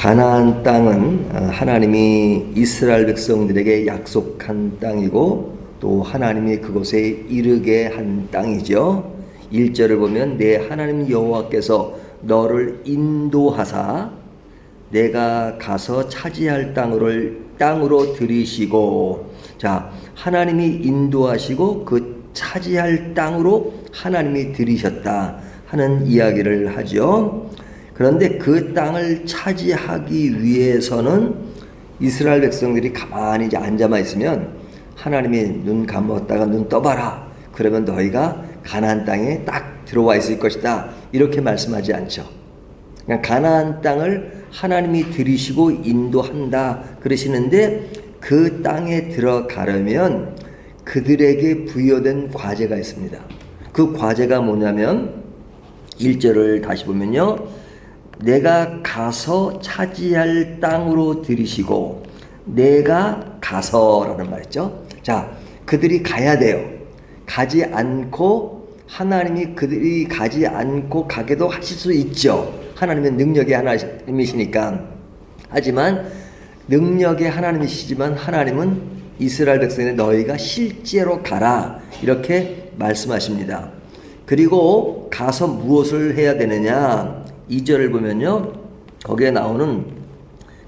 가나안 땅은 어, 하나님이 이스라엘 백성들에게 약속한 땅이고 또 하나님이 그곳에 이르게 한 땅이죠. 1절을 보면 내 하나님 여호와께서 너를 인도하사 내가 가서 차지할 땅을 땅으로 들이시고 자 하나님이 인도하시고 그 차지할 땅으로 하나님이 들이셨다 하는 이야기를 하죠. 그런데 그 땅을 차지하기 위해서는 이스라엘 백성들이 가만히 이제 앉아만 있으면 하나님이 눈 감았다가 눈 떠봐라. 그러면 너희가 가나안 땅에 딱 들어와 있을 것이다. 이렇게 말씀하지 않죠. 그러니까 가나안 땅을 하나님이 들이시고 인도한다 그러시는데 그 땅에 들어가려면 그들에게 부여된 과제가 있습니다. 그 과제가 뭐냐면 1절을 다시 보면요. 내가 가서 차지할 땅으로 들이시고 내가 가서라는 말이죠. 자, 그들이 가야 돼요. 가지 않고 하나님이 그들이 가지 않고 가게도 하실 수 있죠. 하나님의 능력의 하나님이시니까. 하지만 능력의 하나님이시지만 하나님은 이스라엘 백성의 너희가 실제로 가라 이렇게 말씀하십니다. 그리고 가서 무엇을 해야 되느냐? 2절을 보면요. 거기에 나오는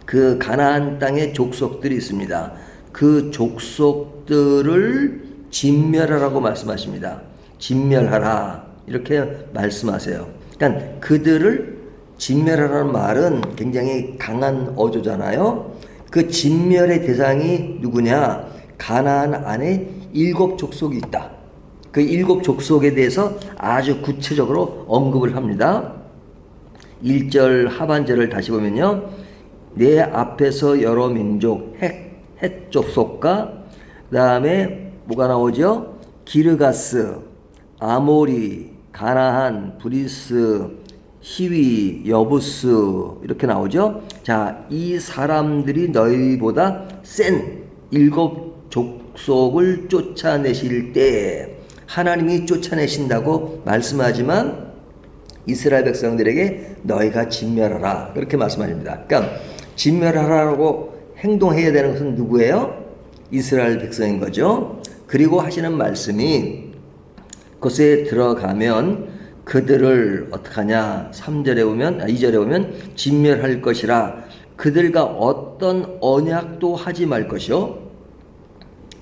그 가나안 땅의 족속들이 있습니다. 그 족속들을 진멸하라고 말씀하십니다. 진멸하라 이렇게 말씀하세요. 그러니까 그들을 진멸하라는 말은 굉장히 강한 어조잖아요. 그 진멸의 대상이 누구냐? 가나안 안에 일곱 족속이 있다. 그 일곱 족속에 대해서 아주 구체적으로 언급을 합니다. 1절 하반절을 다시 보면요. 내 앞에서 여러 민족 헷, 헷 족속과 그 다음에 뭐가 나오죠? 기르가스, 아모리, 가나한, 브리스, 히위, 여부스 이렇게 나오죠. 자, 이 사람들이 너희보다 센 일곱 족속을 쫓아내실 때 하나님이 쫓아내신다고 말씀하지만 이스라엘 백성들에게 너희가 진멸하라 그렇게 말씀하십니다. 그러니까 진멸하라고 행동해야 되는 것은 누구예요? 이스라엘 백성인 거죠. 그리고 하시는 말씀이 그것에 들어가면 그들을 어떡하냐 3절에 보면 아, 2절에 보면 진멸할 것이라 그들과 어떤 언약도 하지 말 것이요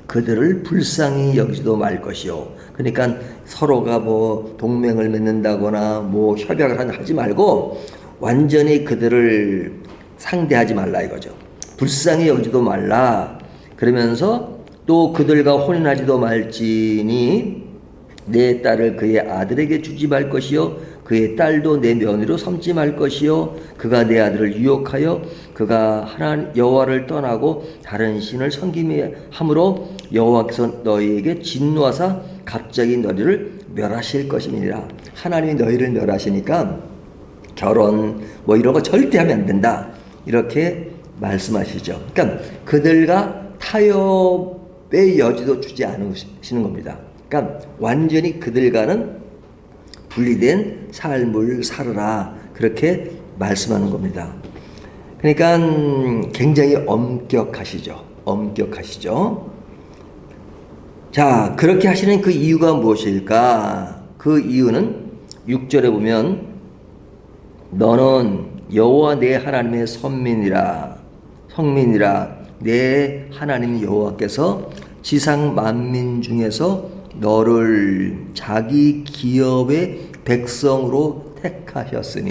그들을 불쌍히 여기지도 말 것이요 그러니까 서로가 뭐 동맹을 맺는다거나 뭐 협약을 하지 말고 완전히 그들을 상대하지 말라 이거죠. 불쌍히 여기지도 말라. 그러면서 또 그들과 혼인하지도 말지니 내 딸을 그의 아들에게 주지 말 것이요 그의 딸도 내 며느리로 삼지 말 것이요 그가 내 아들을 유혹하여 그가 하나님 여호와를 떠나고 다른 신을 섬김에 함으로 여호와께서 너희에게 진노하사 갑자기 너희를 멸하실 것이니라 하나님이 너희를 멸하시니까 결혼 뭐 이런 거 절대 하면 안 된다 이렇게 말씀하시죠 그러니까 그들과 타협의 여지도 주지 않으시는 겁니다 그러니까 완전히 그들과는 분리된 삶을 살아라 그렇게 말씀하는 겁니다. 그러니까 굉장히 엄격하시죠. 엄격하시죠. 자, 그렇게 하시는 그 이유가 무엇일까? 그 이유는 6절에 보면 너는 여호와 내 하나님의 선민이라 성민이라 내 하나님 여호와께서 지상 만민 중에서 너를 자기 기업의 백성으로 택하셨으니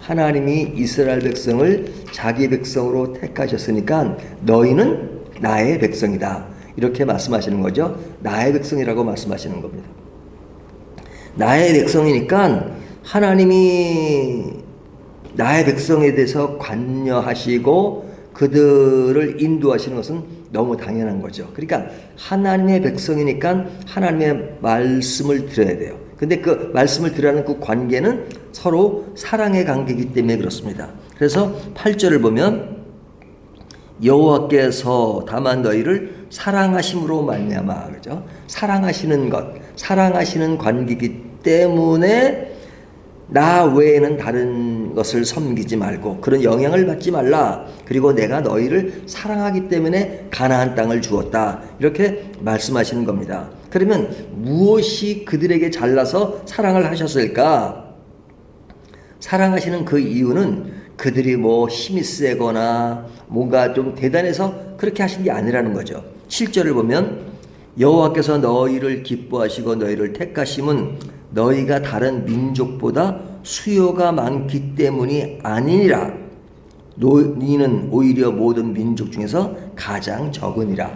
하나님이 이스라엘 백성을 자기 백성으로 택하셨으니까 너희는 나의 백성이다. 이렇게 말씀하시는 거죠. 나의 백성이라고 말씀하시는 겁니다. 나의 백성이니까 하나님이 나의 백성에 대해서 관여하시고 그들을 인도하시는 것은 너무 당연한 거죠. 그러니까 하나님의 백성이니까 하나님의 말씀을 들어야 돼요. 근데 그 말씀을 들으라는 그 관계는 서로 사랑의 관계이기 때문에 그렇습니다. 그래서 8절을 보면 여호와께서 다만 너희를 사랑하심으로 말미암아 그죠? 사랑하시는 것, 사랑하시는 관계이기 때문에 나 외에는 다른 것을 섬기지 말고 그런 영향을 받지 말라. 그리고 내가 너희를 사랑하기 때문에 가나안 땅을 주었다. 이렇게 말씀하시는 겁니다. 그러면 무엇이 그들에게 잘나서 사랑을 하셨을까? 사랑하시는 그 이유는 그들이 뭐 힘이 세거나 뭔가 좀 대단해서 그렇게 하신 게 아니라는 거죠. 7절을 보면 여호와께서 너희를 기뻐하시고 너희를 택하심은 너희가 다른 민족보다 수요가 많기 때문이 아니니라. 너희는 오히려 모든 민족 중에서 가장 적으니라.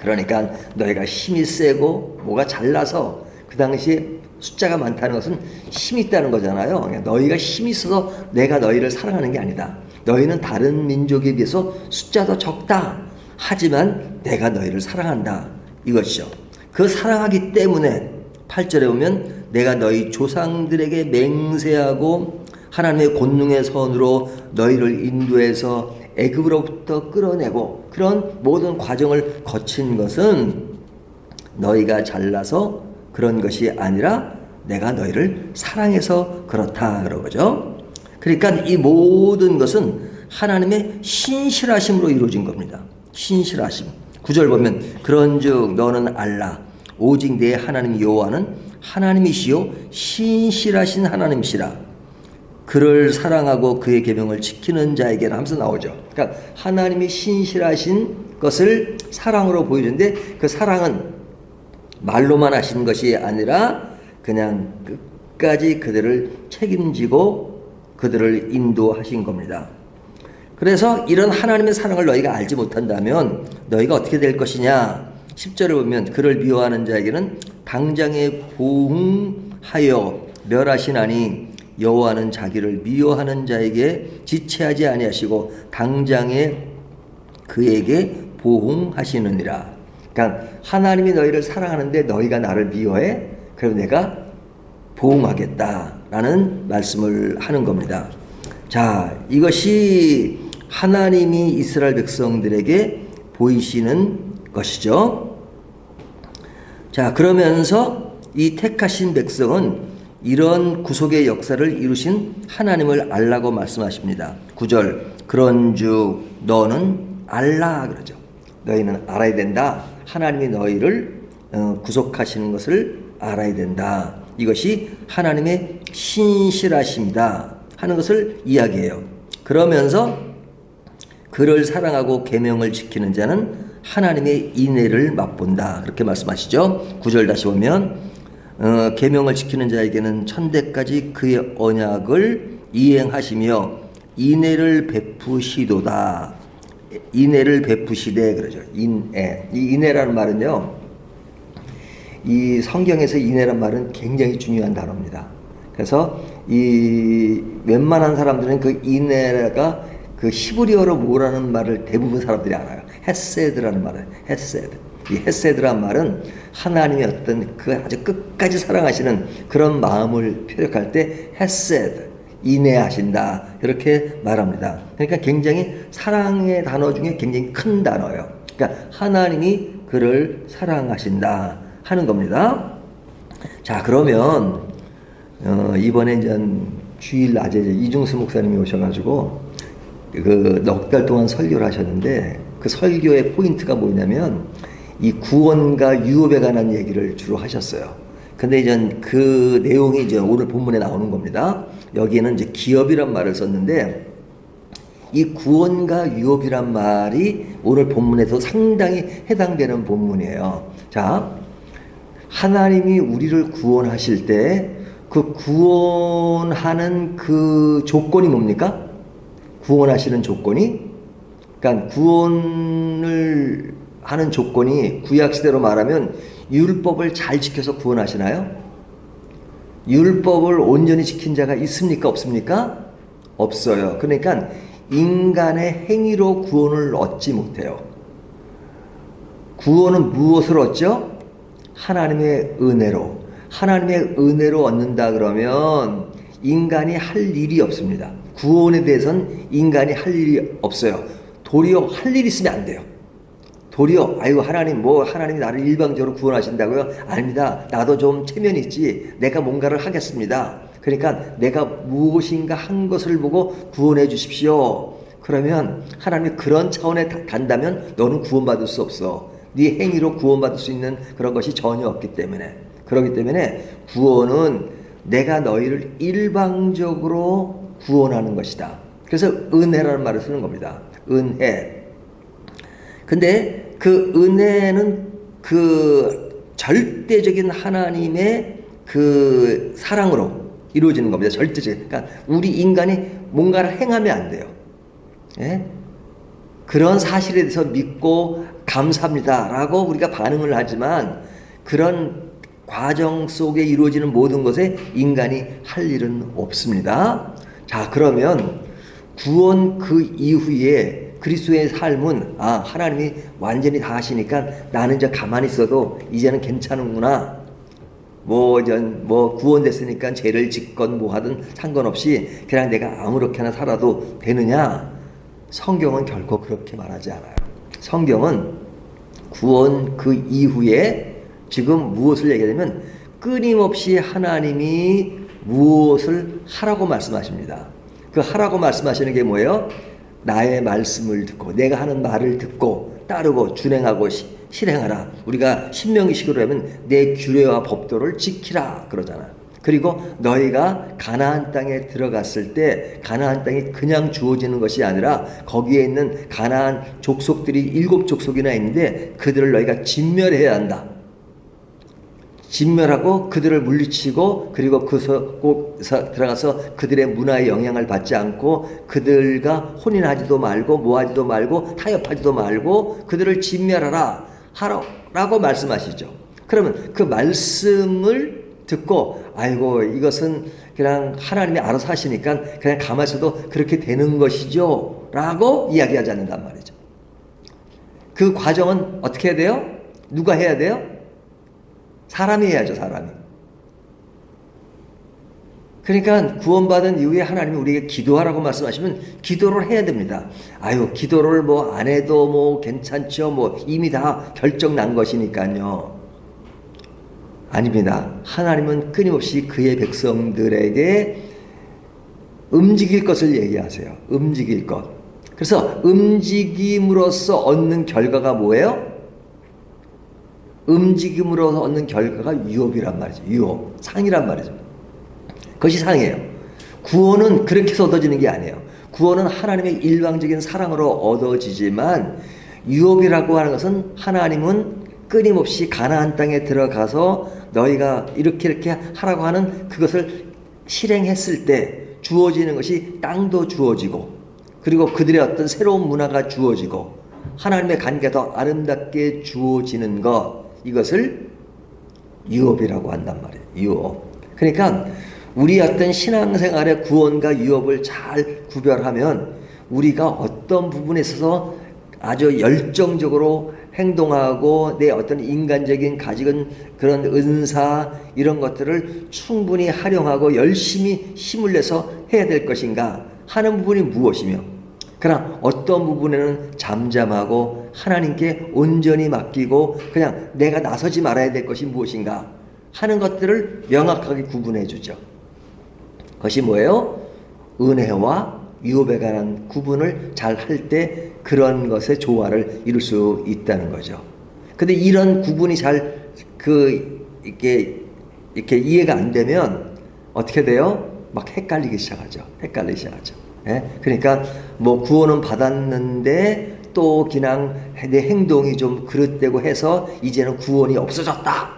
그러니까 너희가 힘이 세고 뭐가 잘나서 그 당시에 숫자가 많다는 것은 힘이 있다는 거잖아요. 너희가 힘이 있어서 내가 너희를 사랑하는 게 아니다. 너희는 다른 민족에 비해서 숫자도 적다. 하지만 내가 너희를 사랑한다. 이것이죠. 그 사랑하기 때문에 8절에 보면 내가 너희 조상들에게 맹세하고 하나님의 권능의 선으로 너희를 인도해서 애굽으로부터 끌어내고 그런 모든 과정을 거친 것은 너희가 잘나서 그런 것이 아니라 내가 너희를 사랑해서 그렇다 그러죠. 그러니까 이 모든 것은 하나님의 신실하심으로 이루어진 겁니다. 신실하심. 구절 보면 그런즉 너는 알라 오직 내 하나님 여호와는 하나님이시요 신실하신 하나님이시라. 그를 사랑하고 그의 계명을 지키는 자에게는 하면서 나오죠. 그러니까 하나님이 신실하신 것을 사랑으로 보여주는데 그 사랑은 말로만 하신 것이 아니라 그냥 끝까지 그들을 책임지고 그들을 인도하신 겁니다. 그래서 이런 하나님의 사랑을 너희가 알지 못한다면 너희가 어떻게 될 것이냐? 10절을 보면 그를 미워하는 자에게는 당장에 보응하여 멸하시나니 여호와는 자기를 미워하는 자에게 지체하지 아니하시고 당장에 그에게 보응하시느니라. 그러니까 하나님이 너희를 사랑하는데 너희가 나를 미워해? 그럼 내가 보응하겠다라는 말씀을 하는 겁니다. 자, 이것이 하나님이 이스라엘 백성들에게 보이시는 것이죠. 자, 그러면서 이 택하신 백성은 이런 구속의 역사를 이루신 하나님을 알라고 말씀하십니다. 9절 그런즉 너는 알라 그러죠. 너희는 알아야 된다. 하나님이 너희를 어, 구속하시는 것을 알아야 된다. 이것이 하나님의 신실하심이다 하는 것을 이야기해요. 그러면서 그를 사랑하고 계명을 지키는 자는 하나님의 인애를 맛본다. 그렇게 말씀하시죠. 구절 다시 보면 어, 계명을 지키는 자에게는 천대까지 그의 언약을 이행하시며 인애를 베푸시도다. 인애를 베푸시되 그러죠. 인애. 이 인애라는 말은요. 이 성경에서 인애란 말은 굉장히 중요한 단어입니다. 그래서 이 웬만한 사람들은 그 인애가 그 히브리어로 뭐라는 말을 대부분 사람들이 알아요. 헤세드라는 말을 헤세드. 이 헤세드란 말은 하나님의 어떤 그 아주 끝까지 사랑하시는 그런 마음을 표력할 때 헤세드 인내하신다 이렇게 말합니다. 그러니까 굉장히 사랑의 단어 중에 굉장히 큰 단어예요. 그러니까 하나님이 그를 사랑하신다 하는 겁니다. 자 그러면 어, 이번에 이제 주일 낮에 이중수 목사님이 오셔가지고 그 넉 달 동안 설교를 하셨는데 그 설교의 포인트가 뭐냐면 이 구원과 유업에 관한 얘기를 주로 하셨어요. 근데 이제 그 내용이 이제 오늘 본문에 나오는 겁니다. 여기에는 이제 기업이란 말을 썼는데 이 구원과 유업이란 말이 오늘 본문에서 상당히 해당되는 본문이에요. 자, 하나님이 우리를 구원하실 때 그 구원하는 그 조건이 뭡니까? 구원하시는 조건이? 그러니까 구원을 하는 조건이 구약 시대로 말하면 율법을 잘 지켜서 구원하시나요? 율법을 온전히 지킨 자가 있습니까? 없습니까? 없어요. 그러니까 인간의 행위로 구원을 얻지 못해요. 구원은 무엇을 얻죠? 하나님의 은혜로. 하나님의 은혜로 얻는다 그러면 인간이 할 일이 없습니다. 구원에 대해서는 인간이 할 일이 없어요. 도리어 할일 있으면 안 돼요. 도리어 아유 하나님 뭐 하나님이 나를 일방적으로 구원하신다고요? 아닙니다. 나도 좀 체면이 있지. 내가 뭔가를 하겠습니다. 그러니까 내가 무엇인가 한 것을 보고 구원해 주십시오. 그러면 하나님이 그런 차원에 가- 간다면 너는 구원받을 수 없어. 네 행위로 구원받을 수 있는 그런 것이 전혀 없기 때문에 그렇기 때문에 구원은 내가 너희를 일방적으로 구원하는 것이다. 그래서 은혜라는 말을 쓰는 겁니다. 은혜. 근데 그 은혜는 그 절대적인 하나님의 그 사랑으로 이루어지는 겁니다. 절대적. 그러니까 우리 인간이 뭔가를 행하면 안 돼요. 예? 그런 사실에 대해서 믿고 감사합니다라고 우리가 반응을 하지만 그런 과정 속에 이루어지는 모든 것에 인간이 할 일은 없습니다. 자, 그러면 구원 그 이후에 그리스도의 삶은 아, 하나님이 완전히 다 하시니까 나는 이제 가만히 있어도 이제는 괜찮은구나. 뭐, 전, 뭐, 구원됐으니까 죄를 짓건 뭐 하든 상관없이 그냥 내가 아무렇게나 살아도 되느냐? 성경은 결코 그렇게 말하지 않아요. 성경은 구원 그 이후에 지금 무엇을 얘기하냐면 끊임없이 하나님이 무엇을 하라고 말씀하십니다. 그 하라고 말씀하시는 게 뭐예요? 나의 말씀을 듣고 내가 하는 말을 듣고 따르고 준행하고 시- 실행하라. 우리가 신명기식으로 하면 내 규례와 법도를 지키라 그러잖아. 그리고 너희가 가나안 땅에 들어갔을 때 가나안 땅이 그냥 주어지는 것이 아니라 거기에 있는 가나안 족속들이 일곱 족속이나 있는데 그들을 너희가 진멸해야 한다. 진멸하고 그들을 물리치고 그리고 그곳 들어가서 그들의 문화의 영향을 받지 않고 그들과 혼인하지도 말고 모하지도 말고 타협하지도 말고 그들을 진멸하라 하라고 말씀하시죠. 그러면 그 말씀을 듣고 아이고 이것은 그냥 하나님이 알아서 하시니까 그냥 가만히 있어도 그렇게 되는 것이죠 라고 이야기하지 않는단 말이죠. 그 과정은 어떻게 해야 돼요? 누가 해야 돼요? 사람이 해야죠, 사람이. 그러니까 구원받은 이후에 하나님이 우리에게 기도하라고 말씀하시면 기도를 해야 됩니다. 아유, 기도를 뭐 안 해도 뭐 괜찮죠. 뭐 이미 다 결정 난 것이니까요. 아닙니다. 하나님은 끊임없이 그의 백성들에게 움직일 것을 얘기하세요. 움직일 것. 그래서 움직임으로써 얻는 결과가 뭐예요? 움직임으로 얻는 결과가 유업이란 말이죠. 유업. 상이란 말이죠. 그것이 상이에요. 구원은 그렇게 해서 얻어지는 게 아니에요. 구원은 하나님의 일방적인 사랑으로 얻어지지만 유업이라고 하는 것은 하나님은 끊임없이 가나안 땅에 들어가서 너희가 이렇게 이렇게 하라고 하는 그것을 실행했을 때 주어지는 것이 땅도 주어지고 그리고 그들의 어떤 새로운 문화가 주어지고 하나님의 관계가 더 아름답게 주어지는 것 이것을 유업이라고 한단 말이에요. 유업. 그러니까 우리 어떤 신앙생활의 구원과 유업을 잘 구별하면 우리가 어떤 부분에 있어서 아주 열정적으로 행동하고 내 어떤 인간적인 가지는 그런 은사 이런 것들을 충분히 활용하고 열심히 힘을 내서 해야 될 것인가 하는 부분이 무엇이며 그러나 어떤 부분에는 잠잠하고 하나님께 온전히 맡기고 그냥 내가 나서지 말아야 될 것이 무엇인가 하는 것들을 명확하게 구분해 주죠. 그것이 뭐예요? 은혜와 유업에 관한 구분을 잘 할 때 그런 것의 조화를 이룰 수 있다는 거죠. 근데 이런 구분이 잘 그 이렇게 이렇게 이해가 안 되면 어떻게 돼요? 막 헷갈리기 시작하죠. 헷갈리기 시작하죠. 예? 그러니까 뭐 구원은 받았는데 또 그냥 내 행동이 좀 그릇되고 해서 이제는 구원이 없어졌다.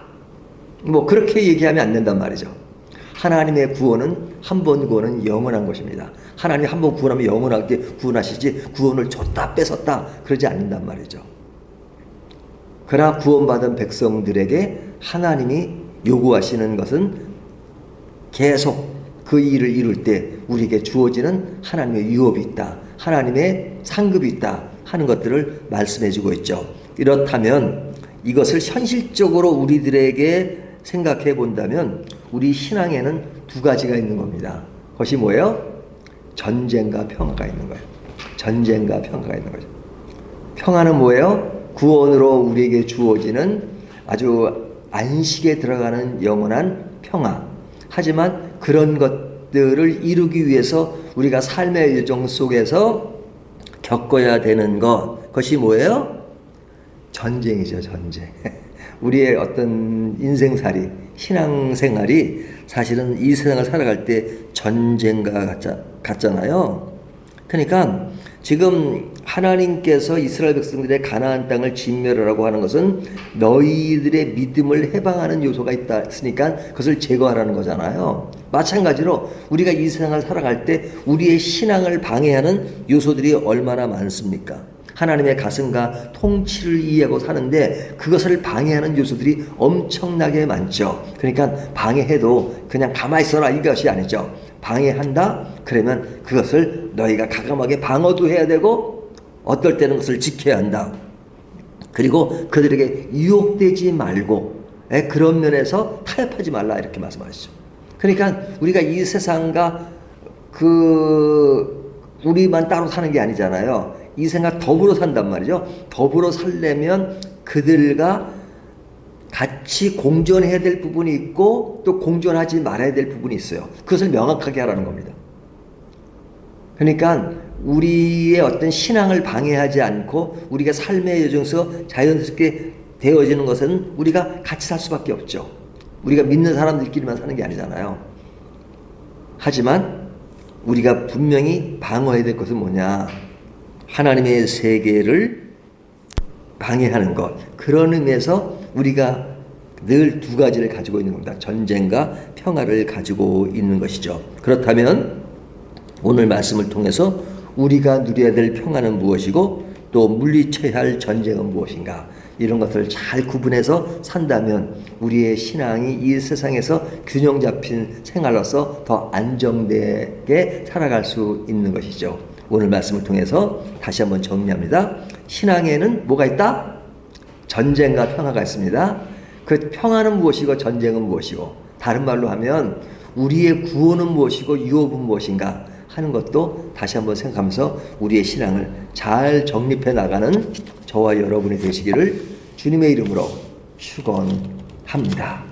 뭐 그렇게 얘기하면 안 된단 말이죠. 하나님의 구원은 한 번 구원은 영원한 것입니다. 하나님이 한번 구원하면 영원하게 구원하시지 구원을 줬다 뺏었다 그러지 않는단 말이죠. 그러나 구원받은 백성들에게 하나님이 요구하시는 것은 계속 그 일을 이룰 때 우리에게 주어지는 하나님의 유업이 있다. 하나님의 상급이 있다. 하는 것들을 말씀해 주고 있죠. 이렇다면 이것을 현실적으로 우리들에게 생각해 본다면 우리 신앙에는 두 가지가 있는 겁니다. 그것이 뭐예요? 전쟁과 평화가 있는 거예요. 전쟁과 평화가 있는 거죠. 평화는 뭐예요? 구원으로 우리에게 주어지는 아주 안식에 들어가는 영원한 평화. 하지만 그런 것들을 이루기 위해서 우리가 삶의 여정 속에서 겪어야 되는 것, 그것이 뭐예요? 전쟁이죠, 전쟁. 우리의 어떤 인생살이, 신앙생활이 사실은 이 세상을 살아갈 때 전쟁과 같잖아요. 그러니까 지금 하나님께서 이스라엘 백성들의 가나안 땅을 진멸하라고 하는 것은 너희들의 믿음을 해방하는 요소가 있다 했으니까 그것을 제거하라는 거잖아요. 마찬가지로 우리가 이 세상을 살아갈 때 우리의 신앙을 방해하는 요소들이 얼마나 많습니까? 하나님의 가슴과 통치를 이해하고 사는데 그것을 방해하는 요소들이 엄청나게 많죠. 그러니까 방해해도 그냥 가만히 있어라 이것이 아니죠. 방해한다? 그러면 그것을 너희가 가감하게 방어도 해야 되고 어떨 때는 그것을 지켜야 한다. 그리고 그들에게 유혹되지 말고 예, 그런 면에서 타협하지 말라 이렇게 말씀하시죠. 그러니까 우리가 이 세상과 그 우리만 따로 사는 게 아니잖아요. 이 생각 더불어 산단 말이죠. 더불어 살려면 그들과 같이 공존해야 될 부분이 있고 또 공존하지 말아야 될 부분이 있어요. 그것을 명확하게 하라는 겁니다. 그러니까 우리의 어떤 신앙을 방해하지 않고 우리가 삶의 여정에서 자연스럽게 되어지는 것은 우리가 같이 살 수밖에 없죠. 우리가 믿는 사람들끼리만 사는 게 아니잖아요. 하지만 우리가 분명히 방어해야 될 것은 뭐냐? 하나님의 세계를 방해하는 것. 그런 의미에서 우리가 늘 두 가지를 가지고 있는 겁니다. 전쟁과 평화를 가지고 있는 것이죠. 그렇다면 오늘 말씀을 통해서 우리가 누려야 될 평화는 무엇이고 또 물리쳐야 할 전쟁은 무엇인가 이런 것을 잘 구분해서 산다면 우리의 신앙이 이 세상에서 균형 잡힌 생활로서 더 안정되게 살아갈 수 있는 것이죠. 오늘 말씀을 통해서 다시 한번 정리합니다. 신앙에는 뭐가 있다? 전쟁과 평화가 있습니다. 그 평화는 무엇이고 전쟁은 무엇이고 다른 말로 하면 우리의 구원은 무엇이고 유업은 무엇인가 하는 것도 다시 한번 생각하면서 우리의 신앙을 잘 정립해 나가는 저와 여러분이 되시기를 주님의 이름으로 축원합니다.